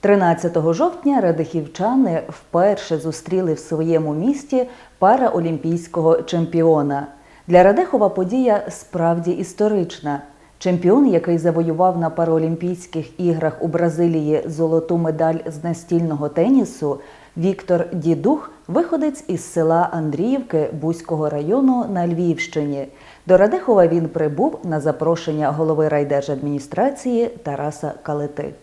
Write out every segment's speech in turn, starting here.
13 жовтня радихівчани вперше зустріли в своєму місті параолімпійського чемпіона. Для Радехова подія справді історична. Чемпіон, який завоював на Параолімпійських іграх у Бразилії золоту медаль з настільного тенісу, Віктор Дідух, виходець із села Андріївки Бузького району на Львівщині. До Радехова він прибув на запрошення голови райдержадміністрації Тараса Калити.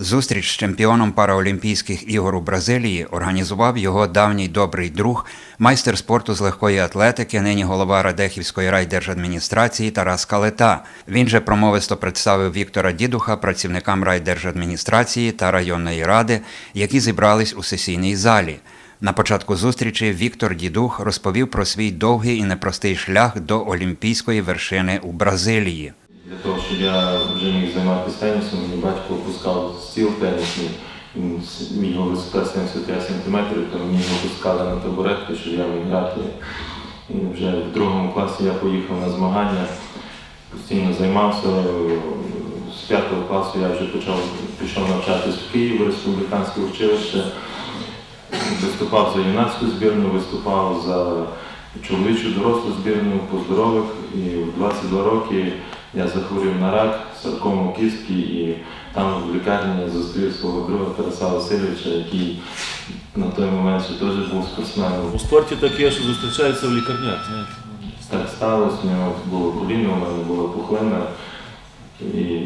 Зустріч з чемпіоном Параолімпійських ігор у Бразилії організував його давній добрий друг, майстер спорту з легкої атлетики, нині голова Радехівської райдержадміністрації Тарас Калета. Він же промовисто представив Віктора Дідуха працівникам райдержадміністрації та районної ради, які зібрались у сесійній залі. На початку зустрічі Віктор Дідух розповів про свій довгий і непростий шлях до олімпійської вершини у Бразилії. Для того, щоб я вже міг займатися тенісом, мені батько опускав стіл тенісний, мій його висота 75 см, то мені його опускали на табуретки, щоб я міг грати. І вже в другому класі я поїхав на змагання, постійно займався. З п'ятого класу я вже почав, пішов навчатись в Київ, республіканське училище. Виступав за юнацьку збірну, виступав за чоловічу дорослу збірну по здорових. І в 22 роки я захворів на рак, саркому кістки, і там в лікарні зустрів свого друга Тараса Васильовича, який на той момент ще теж був спортсменом. У спорті таке, що зустрічаються в лікарнях, знаєте. Так сталося, у нього було коліно, у мене була пухлина. І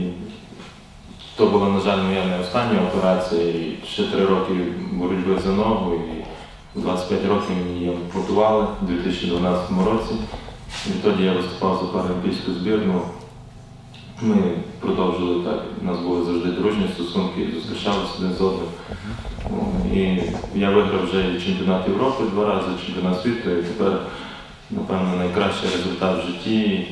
то була, на жаль, моя не остання операція. І ще три роки боротьби за ногу. І 25 років мені її ампутували у 2012 році. Відтоді я виступав за паралімпійську збірну. Ми продовжили так, у нас були завжди дружні стосунки, зустрічалися один з одним. І я виграв вже чемпіонат Європи два рази, чемпіонат світу, і тепер, напевно, найкращий результат в житті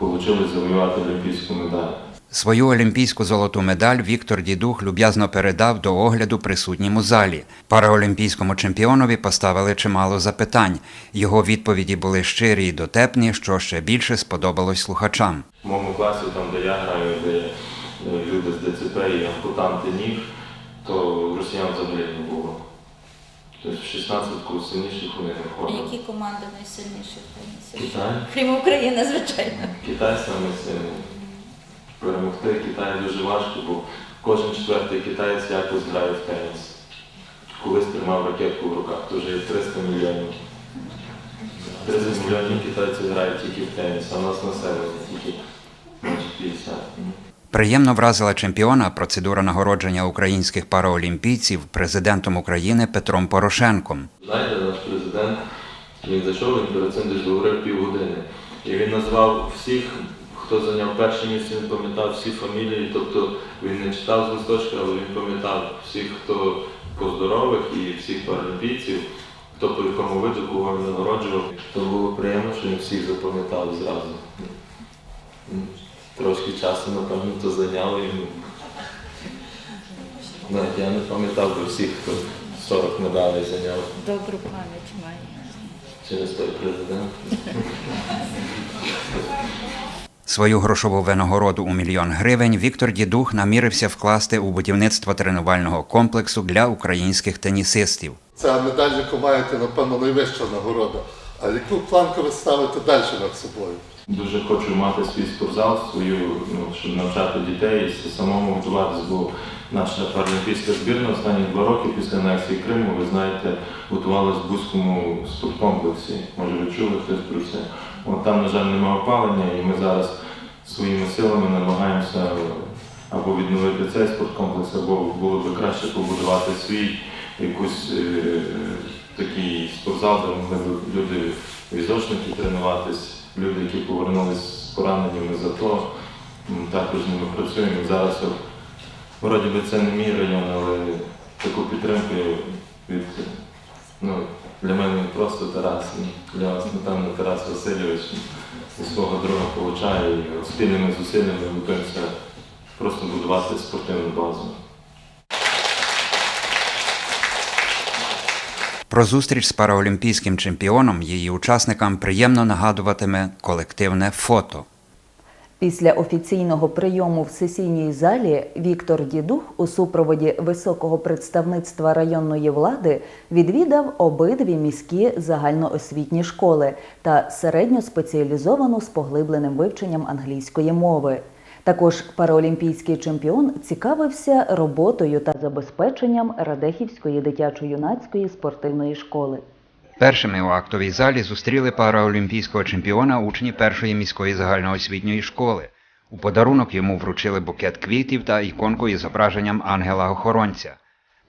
вийшло завоювати олімпійську медаль. Свою олімпійську золоту медаль Віктор Дідух люб'язно передав до огляду присутнім у залі. Параолімпійському чемпіонові поставили чимало запитань. Його відповіді були щирі й дотепні, що ще більше сподобалось слухачам. В моєму класі, там, де я граю, де е, люди з ДЦП і ампутанти ніг, то росіян взагалі не було. Тобто в 16-ку сильніших вони не А які команди найсильніші? Китай. Крім України, звичайно. Китай саме сильний. Перемогти Китай дуже важко, бо кожен четвертий китаєць якось грає в теніс. Колись тримав ракетку в руках, то вже є 300 мільйонів. 30 мільйонів китайців грають тільки в теніс, а нас населення тільки майже 50. Приємно вразила чемпіона процедура нагородження українських параолімпійців президентом України Петром Порошенком. Знаєте, наш президент, він зайшов, він перед цим десь говорив півгодини. І він назвав всіх, хто зайняв перше місце, він пам'ятав всі фамілії, тобто він не читав з листочка, але він пам'ятав всіх, хто по здорових і всіх паралімпійців, хто по якому виду кого він нагороджував. То було приємно, що він всіх запам'ятав зразу. Трошки часу, напевно, то зайняло йому. Навіть я не пам'ятав би всіх, хто 40 медалей зайняв. Добру пам'ять має. Через той президент. Свою грошову винагороду у мільйон гривень Віктор Дідух намірився вкласти у будівництво тренувального комплексу для українських тенісистів. Ця медаль, яку маєте, напевно, найвища нагорода. А яку планку ви ставите далі над собою? Дуже хочу мати свій спортзал, свою, ну, щоб навчати дітей і самому готуватися, бо наша паралімпійська збірна останні два роки після анексії Криму, ви знаєте, готувалася в Бузькому спорткомплексі. Може, ви чули хтось про це? От там, на жаль, немає опалення, і ми зараз своїми силами намагаємося або відновити цей спорткомплекс, або було б краще побудувати свій якийсь е, такий спортзал, де могли б люди візочники тренуватись, люди, які повернулись з пораненнями з АТО, також з ними працюємо. Зараз вроді би це не мій район, але таку підтримку від ну, для мене він просто Тарас, для вас, напевно, Тарас Васильович і свого друга получає і спільними зусиллями готуємося просто будувати спортивну базу. Про зустріч з параолімпійським чемпіоном її учасникам приємно нагадуватиме колективне фото. Після офіційного прийому в сесійній залі Віктор Дідух у супроводі високого представництва районної влади відвідав обидві міські загальноосвітні школи та середньоспеціалізовану з поглибленим вивченням англійської мови. Також параолімпійський чемпіон цікавився роботою та забезпеченням Радехівської дитячо-юнацької спортивної школи. Першими у актовій залі зустріли параолімпійського чемпіона учні першої міської загальноосвітньої школи. У подарунок йому вручили букет квітів та іконку із зображенням ангела-охоронця.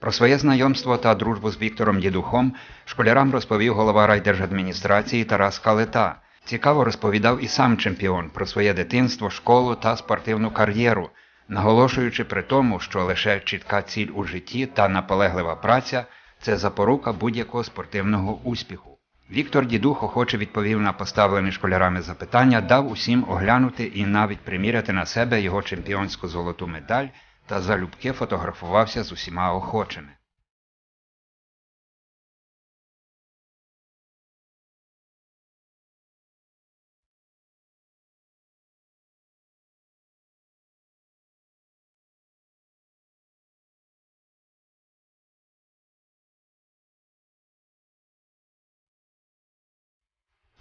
Про своє знайомство та дружбу з Віктором Дідухом школярам розповів голова райдержадміністрації Тарас Калита. Цікаво розповідав і сам чемпіон про своє дитинство, школу та спортивну кар'єру, наголошуючи при тому, що лише чітка ціль у житті та наполеглива праця це запорука будь-якого спортивного успіху. Віктор Дідух охоче відповів на поставлені школярами запитання, дав усім оглянути і навіть приміряти на себе його чемпіонську золоту медаль та залюбки фотографувався з усіма охочими.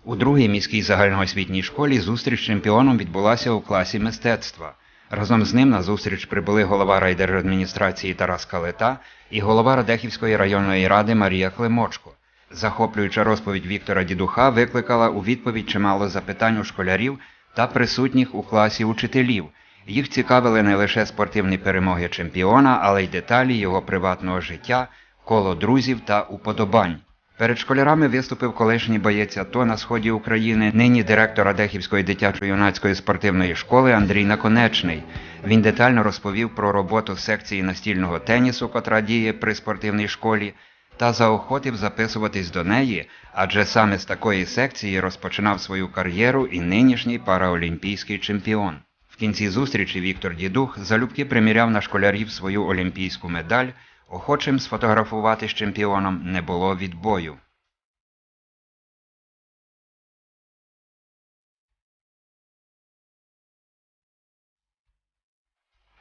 У другій міській загальноосвітній школі зустріч з чемпіоном відбулася у класі мистецтва. Разом з ним на зустріч прибули голова райдержадміністрації Тарас Калета і голова Радехівської районної ради Марія Климочко. Захоплююча розповідь Віктора Дідуха викликала у відповідь чимало запитань у школярів та присутніх у класі учителів. Їх цікавили не лише спортивні перемоги чемпіона, але й деталі його приватного життя, коло друзів та уподобань. Перед школярами виступив колишній боєць АТО на сході України, нині директор Радехівської дитячо-юнацької спортивної школи Андрій Наконечний. Він детально розповів про роботу секції настільного тенісу, котра діє при спортивній школі, та заохотив записуватись до неї, адже саме з такої секції розпочинав свою кар'єру і нинішній параолімпійський чемпіон. В кінці зустрічі Віктор Дідух залюбки приміряв на школярів свою олімпійську медаль. Охочим сфотографувати з чемпіоном не було відбою.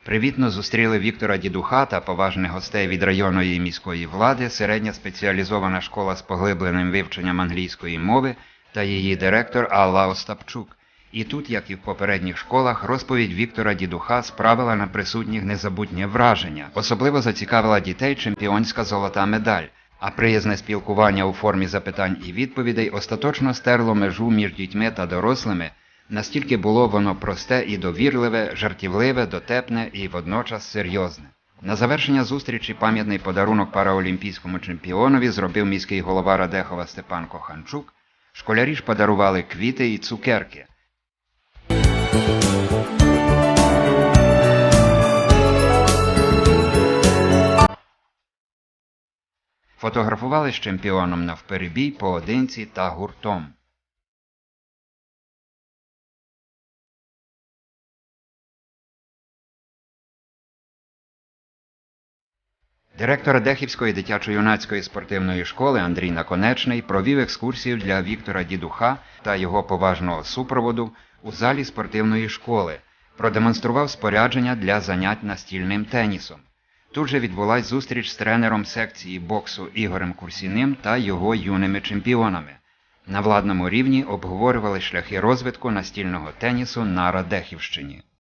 Привітно зустріли Віктора Дідуха та поважних гостей від районної міської влади, середня спеціалізована школа з поглибленим вивченням англійської мови та її директор Алла Остапчук. І тут, як і в попередніх школах, розповідь Віктора Дідуха справила на присутніх незабутнє враження. Особливо зацікавила дітей чемпіонська золота медаль, а приязне спілкування у формі запитань і відповідей остаточно стерло межу між дітьми та дорослими. Настільки було воно просте і довірливе, жартівливе, дотепне і водночас серйозне. На завершення зустрічі пам'ятний подарунок параолімпійському чемпіонові зробив міський голова Радехова Степан Коханчук. Школярі ж подарували квіти і цукерки. Фотографували з чемпіоном навперебій, поодинці та гуртом. Директор Дехівської дитячо-юнацької спортивної школи Андрій Наконечний провів екскурсію для Віктора Дідуха та його поважного супроводу у залі спортивної школи, продемонстрував спорядження для занять настільним тенісом. Тут же відбулась зустріч з тренером секції боксу Ігорем Курсіним та його юними чемпіонами. На владному рівні обговорювали шляхи розвитку настільного тенісу на Радехівщині.